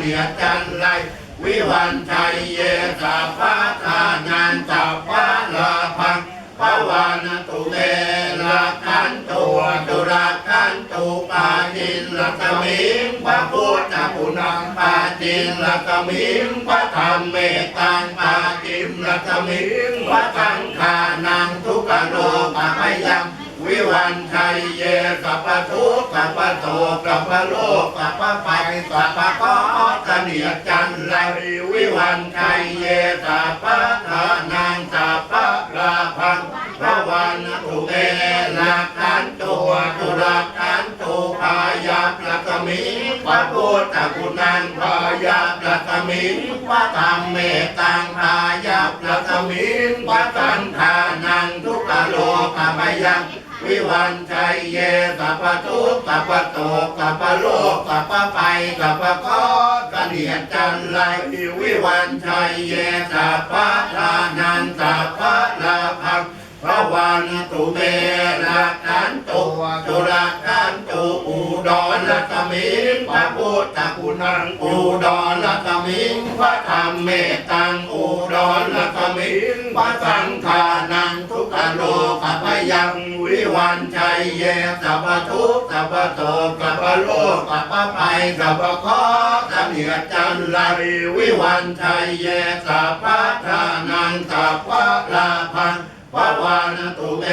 เนียดจันไรวิวันชัยเยสัพพทานันสัพพะลาพังภวานตุเตระคันตุตุระคันตุปาจินละกมิงพระพุทธคุณังปาจินละกมิงพระธรรมเมตังปาจิมละกมิงพระสังฆานังทุกขโลปะพยัง วิวันชัยเยสัพพทุกข์สัพพโสสัพพโลกสัพพไฟสัพพกอเสนียจันไรวิวันชัยเยสัพพทานังสัพพราพังพระวันตุเตละขันตัวตุระขันตุพายัพระกมิพระพุทธคุณังพายัพระกมิพระธรรมเมตังพายัพระกมิพระสังฆานังทุกขโลกมยัง วิวันชัยเยสัพพทุกสัพพโตสัพพโลกสัพพไฟสัพพคราะห์เนียจันไรวิวันชัยเยสัพพทานันสัพพลาภังพระวันตุเมระขันตุจุระขันตุอุดรละกมิงพระพุทธคุณังอุดรละกมิงพระธรรมเมตังอุดรละกมิงพระสังฆานังทุกขโลกพ ยังวิวันชัยเยสัพพทุกข์สัพพโสสัพพโลกสัพพภัยสัพพคราะห์เสนียดจันไรวิวันชัยเยสัพพทานังสัพพลาพังพระวานตุเม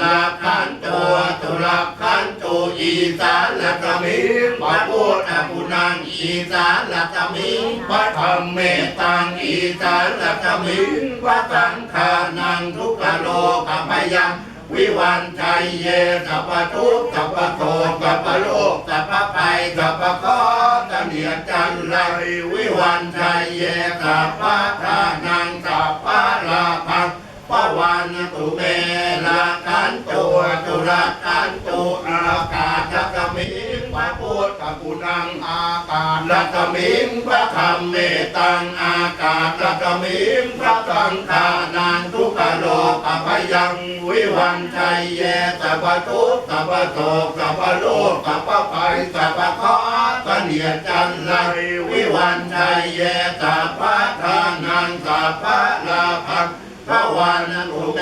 ลาคันตัวตุลักขันตุอีสานละกมิงพระพุทธคุณังอีสานละกมิงพระธรรมเมตังอีสานละกมิงพระสังฆานังทุกขโลกพยัง วิวันชัยเยสัพพทุกสัพพโสสัพพโลกสัพพไปสัพพคอตะเนียจันไรวิวันชัยเยสัพพทานังสัพพลาภังปวันตุเมละขันตุจุระขันตุอากาศกมิ ทธคุณังอากาศละกมิงพระธรรมเมตังอากาศละกมิงพระสังฆานังทุกโลกพยังวิวันชัยเยสัพทุกข์สัพโสสัพโลกสัพพภัยสัพพเคราะเนียจันไรวิวันชัยเยสัพพทานังสัพพลาภังพระวันตุเต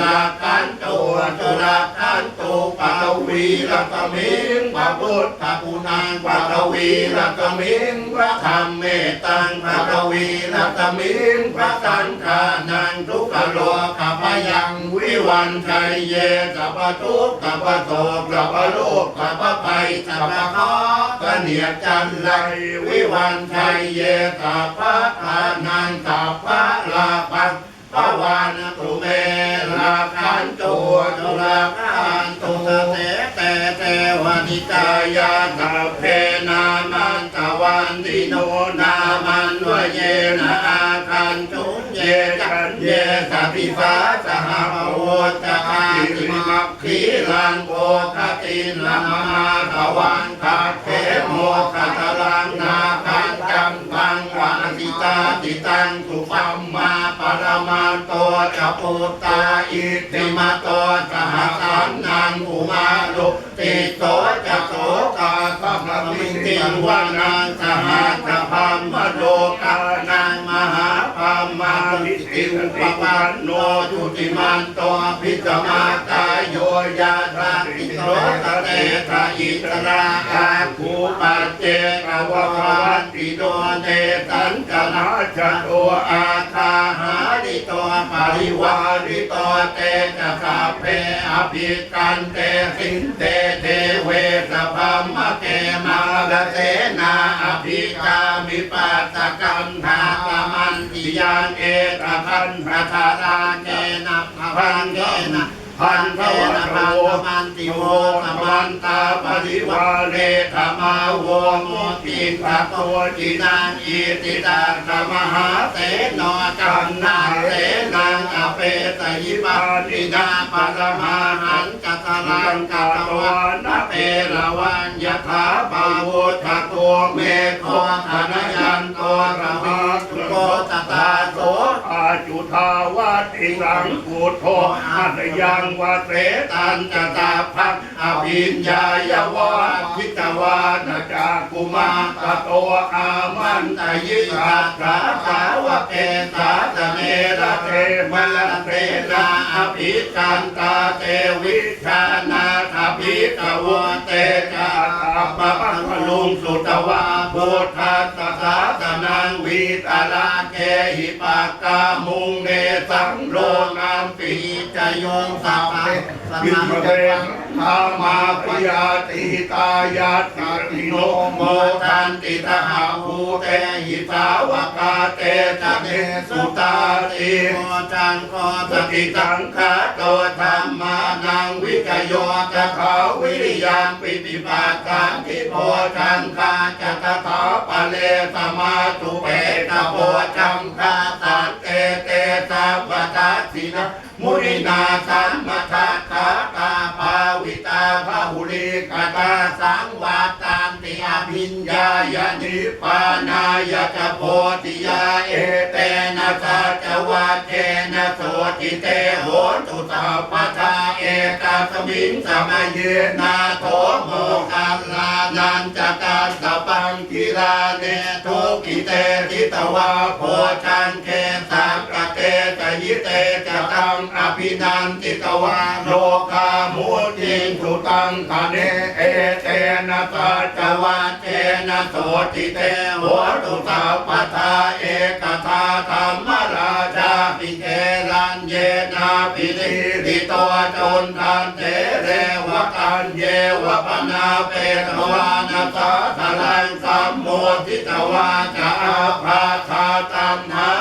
ละกันตัวจุระกันตุปะวีละกมิง พุทธคุณังปะกวีละกมิงพระธรรมเมตังปะกวีละกมิงพระสังฆานังทุกขโลกพยังวิวันชัยเยสัพพทุกข์สัพพโสสัพพโลกสัพพภัยสัพพเคราะเนียจันไรวิวันชัยเยสัพพทานังสัพพลาภังปวานตุเมราคันตุตุราคันตุเต นิกายาตาเพนามันตะวันติโนนามันวเยนะอาคันตุเยจันเยสัพพิสาสหภโวจคาติมักขีลังโกคติลัมมาตะวันคาเทโมคตะลังนาคันจังกังวาสิตาติตังสุปัมมาปรมาโต จะปุตตาอิติมาโตสหสันนังอุมาลุติโตจะโสกาสัมมิติวานังสหัสพัมมโลกานังมา มาลิติอุปปันโนจุติมันโตพิจมาตายโยยาทาติโรตเตตาอิตราอาคูปัจเจกวะวันติโดเตตันกนาจโตอาคาหาริโตปริวาริโตเตจะสาเพอภิกันเตสินเตเทเวสพัมมะเกมาลเสนาอภิกามิปัสกันธากมันติยานเอตคันพระธาราเกนะพันเกนะพันเทนะพันมันติโมตมันตาปริวาเรธมาโวโมติภะโตจินังอิติตังธมหาเสนอกันนาเสนังอเปตยิปาตินาปรมาหันกัตลังกัตวานะเปรวันยถาปาวุฒโตเมโคธนยันโตระหะโกตตา โสอาจุทาวาติยังกุโทอัตยังวาเสตันจตาพังอภิญญายวาพิตวานาจากุมาตโตอามันตยิสัตาสาวะเกสาตเนระเทมลเทนาอภิกันตาเตวิชานาถภิตวเตจาตาปะปังลุงสุตวาพุทธัสสะสนังวิตาลาเกหิปากกามุงเนสังโลนามปีจโยงสัพเพวิมเรธามาปยาติตายาติริโนโมทันติตหาภูเตหิสาวกาเตจะเนสุตาติโกจังโกสติตังคาโตธรรมานังวิจโยจะขาวิริยังปิปิปาคันติโพชังคาจะตถาปะเลสมาตุเปตโพชังคาสันเต เตสัพพทัสสินะมุรินาสัมมทัคาตาภาวิตาภาหุลิกตาสังวาตาน อภิญญายานิปานายจะโพธิยาเอเตนะสัจวัตเทนะโสติเตโหตุสัพพทาเอกาสมิงสมัยเยนาโถโมคัลลานันจการสปังกิราเนทุกิเตทิตวาโพชังเคสังกเตจยิเตจะตังอภินันติตวาโลกามุตินสุตังคเนเอเตนะสัจวัตเทนะโสติเตหัวตุสาปทาเอกทาธรรมราชาปิเกรันเยนาปิลิติโตจนทันเตเรวกันเยวปนาเปตวานาสาทลังสัมโมทิตวาจาภาคาตัมหา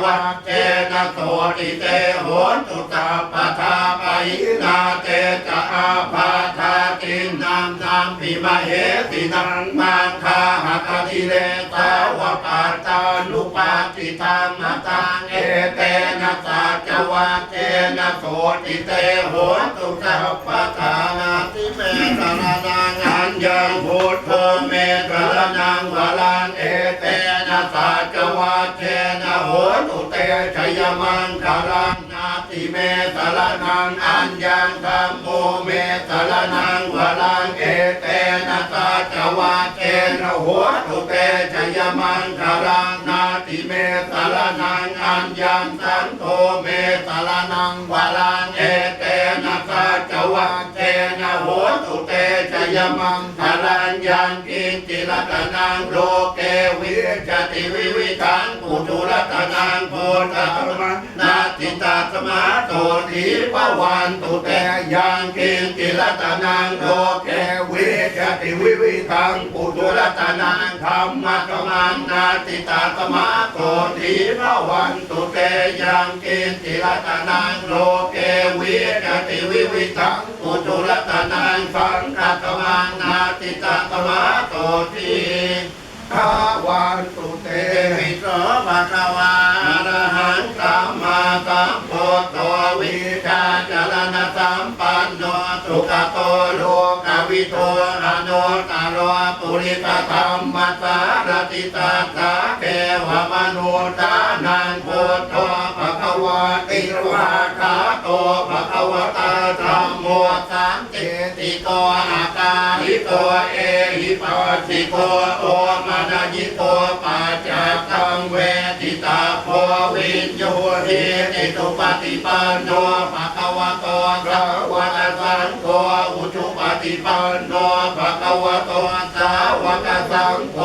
สัจวัตเจนะโสติเตโหตุสัพพทาปะยินาเตจะอาภาทาตินังสัมปิมาเหตินังมังคาหกติเลสาวปัตานุปาติธรรมตังเอเตนะสัจวัตเจนะโสติเตโหตุสัพพทานาติเมตระนังอัญญังพุทโธเมตระนังวรังเอเต นสาจวาเจนะโหตุเตชยมังคารังนาติเมตรนังอัญญังธรรมโมเมตรนังวรังเอเตนะสาจวาเจนะโหตุเตชยมังคารัง ติเมตลานังอัญญังสันโทเมตลานังวรังเอเตนะสัจวัตเตนะโหตุเตจยมังคารังยังกินจิลตนังโลเกวิจติวิวิทังปุถุรัตนังโพธธรมนาทิตาสมาโตทีปวันตุเตยังกินจิรัตนังโลเกวิจติวิวิทังปุถุรัตนังธรรมะกมังนาทิตาสมาโตทีปวันตุเตยังกินจิรัตนังโลเกวิจติวิวิทังปุถุรัตนังสังฆกมังนาทิตาสมาโตที ภาวันตุเตมิโสภะคะวาอรหังสัมมาสัมพุทโธวิชาจรณะสัมปันโนสุขโตโลก วิโตอโนตโรปุริสธรรมสารติตาสาเกวมนุตานังพุทโธภะคะวะติวาคาโตภะคะวะตาธรรมโมสังเจติโกอาการิโกเอหิปัสสิโกโอมานายิโกปัจจตังเวทิตาโพวินโยหิติตุปฏิปันโนภะคะวะโตสาวกสังโฆอุชุปฏิปันโนภะคะวะโตสาวกสังโฆ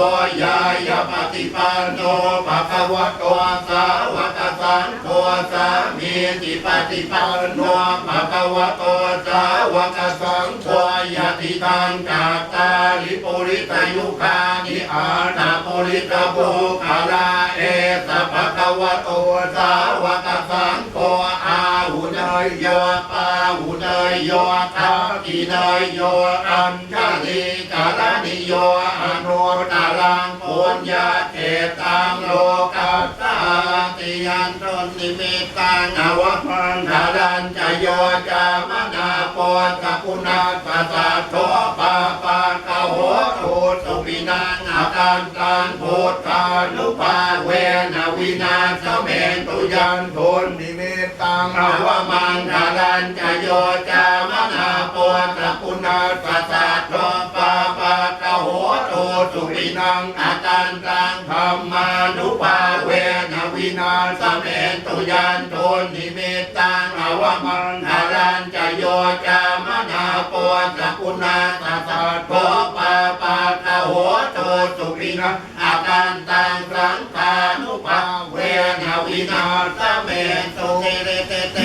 ยายาปฏิปันโนภะคะวะโตสาวกสังโฆสามีจิปฏิปันโนภะคะวะโตสาวกสังโฆยะติตังกาตาลิปุริตยุคานิอานาปุริตบุคาลาเอสะภะคะวะโตสาวกสัง ยโยปาหุเนยโยทัพกิเนยโยอัญชลีกาลนิโยอโนตารังปุญญาเขตังโลกัสส ยันตนนิมิตตังอวมังคารันจโยจามนาปนกัปุนาปัสสะโทปาปากะโหตุสุปิวินาอาการตังโพธานุภาเวนะวินาสเมนตุยันโทนนิเมตังอาวมังคารันจโยจามนาโปตะปุณาสัสสะโท วินังอาการตังธรรมานุภาเวนะวินาสเมตุยันโทนิเมตังอาวมังคารันจโยจามนาปตะปุณาสัสสะโทปาปะกะโหโตสุวินังอาการตังสังฆานุภาเวนะวินาสเมนตุเตเรเตเตมตเตจอช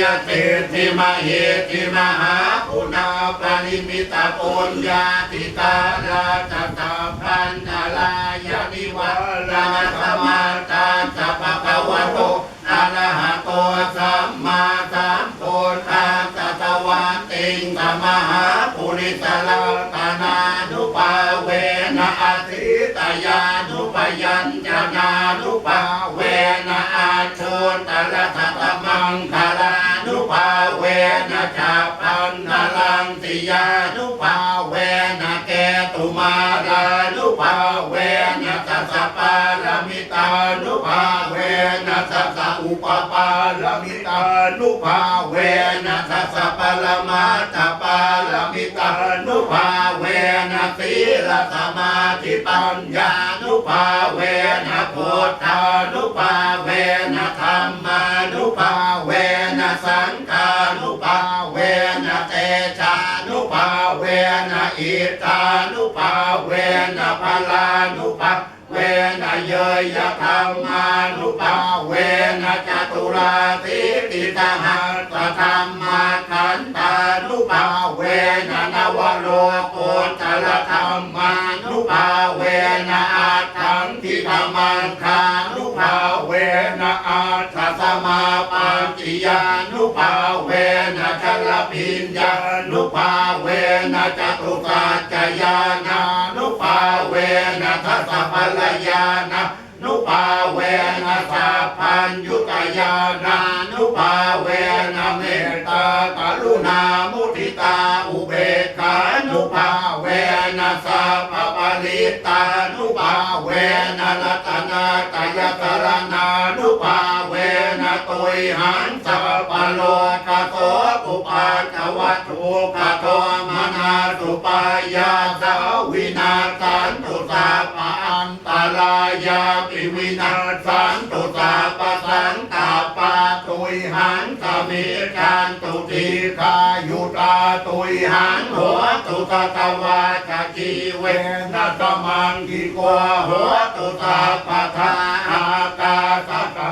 ยเตติมเหติมหาปุณาปริมิตาปุญญาติตาราชตาพันธลายานิวาลาสมาตาสัพพะวะโตอะระหะโตสัมมาสัมพุทธัสสะตะวันติงสมหาปุริสลาตานานุปาเวนะอาทิตยาน ยัญจนานุปาเวนะอาโชตระทตมังคารานุภาเวนะชาปันนลังติยานุภาเวนะแกตุมาลานุภาเวนะตัสปารมิตานุภาเว ปปาลมิตานุภาเวนะสัสสะปรมาตปาลมิตานุภาเวนะสีลสมาธิปัญญานุภาเวนะโพธานุภาเวนะธรรมานุภาเวนะสังฆานุภาเวนะเตชานุภาเวนะอิตานุภาเวนะพลานุ ยธรรมานุภาเวนะจตุราติติตหัสธรรมาขันตานุภาเวนะนวโรโกตรธรรมานุภาเวนะอาทังทิธรรมังคานุภาเวนะอาทัสมาปัญจิยานุภาเวนะชลปิญญานุภาเวนะจตุสัจจยานานุ สัพพปริตานุภาเวนะรัตนาตยกรณานุภาเวนะตุยหันสัพพโลกโตปุปัจจวัตถุกโตมนาสุปายาสาวินาสันตุสาปะอันตรายาปิวินาสันตุสาปะสันตา ตุยหันสมิจันตุทีขายุตาตุยหันหัวตุตะตวาจจีเวนะตมังกิโกหัวตุตาปะทาอากาสะกะ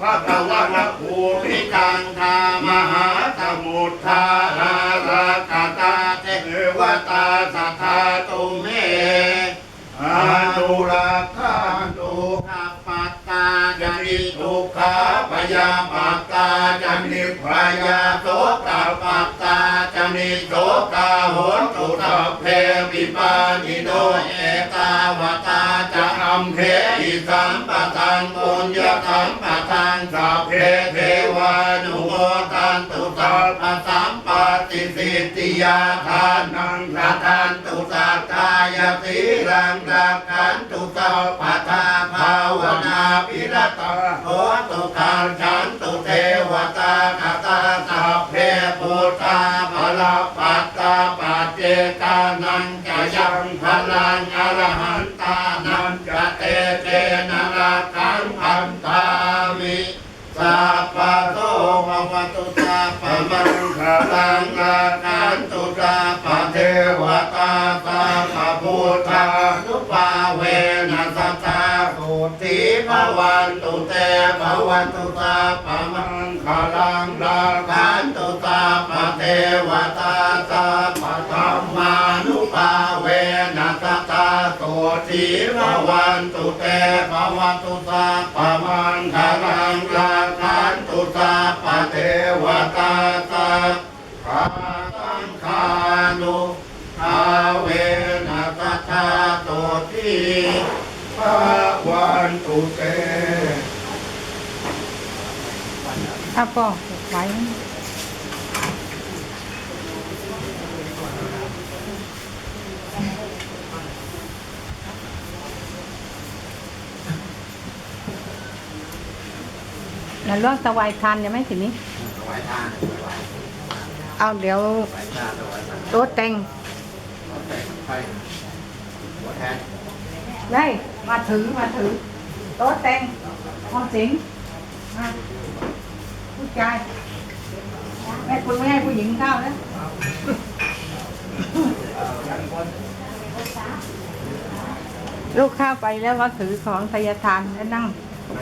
ภะคะวะนะภูมิกังคามหาสมุทธาราราคาตาเทวตาสัท นิพยาโสกาปัตตาจนิโสกาโหนตุสัพเพวิปานิโนเอตาวตาจะอัมเพอิสัมปะทังปุญญาสัมปะทังสัพเพเทวานุโมทันตุสัพพะสัมปติสิทธิยาทานังสัทธันตุายติรังรักขันตุสัพพะทาภาวนาปิรตาโหตุขังฉันตุเทวตาคาตาสัพเพพุทธาภลปัตตาปัจเจกานังจะยังพลังอรหันตานันจะเตเตนะรักขังพันธามิสัพพะโตภวตุสัพพะมังคลังนตุ พุทธานุภาเวนะสัทธาสุติภวันตุเตภวันตุสัพพะมังคลังรักขันตุสัพพะเทวตาสัพพะธรรมานุภาเวนะสัทธาสุติภวันตุเตภวันตุสัพพะมังคลังรักขันตุสัพพะเทวตาสัพ ภาวันตุเตอะปอไว้แล้วลวกสวายทานยังไหม่สินี้ ถวายทานเอาเดี๋ยวถถวายงฆโตเต็งไป มาถือมาถือโต๊ะเต็งออมสินมาผู้ชายแม่คุณไม่ให้ผู้หญิงเข้านะลูกเข้าไปแล้วก็ถือของทายทานแล้วนั่ง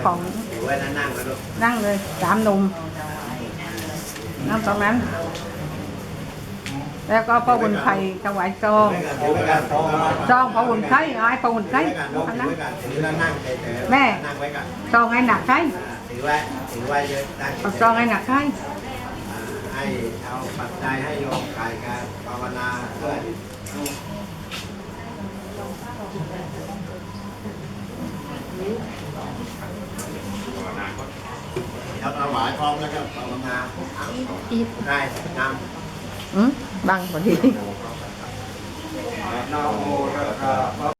ของถือไว้นั่งนั่งแล้วลูกนั่งเลยสามหนุ่มนั่งตรงนั้น แล้วก็พระบุญไข่ถวายซองถือไว้กันถือไว้กันซองพระบุญไข่ไอ้พระบุญถืไข่อไว้กันลูกอันถือนั้นไว้กันถือแล้วนั่งเฉยๆแม่นั่งไว้กันซองให้หนักไข่ถือไว้ถือไว้เยอะนั่งเอาเฉยๆซองให้หนักไข่อ่าให้เอาปัจจัยให้โยมขายการภาวนาด้วยเราถวายพร้อมแล้วก็ภาวนาอีกได้นอืม บังพอดีำนะโมตัสสะภะ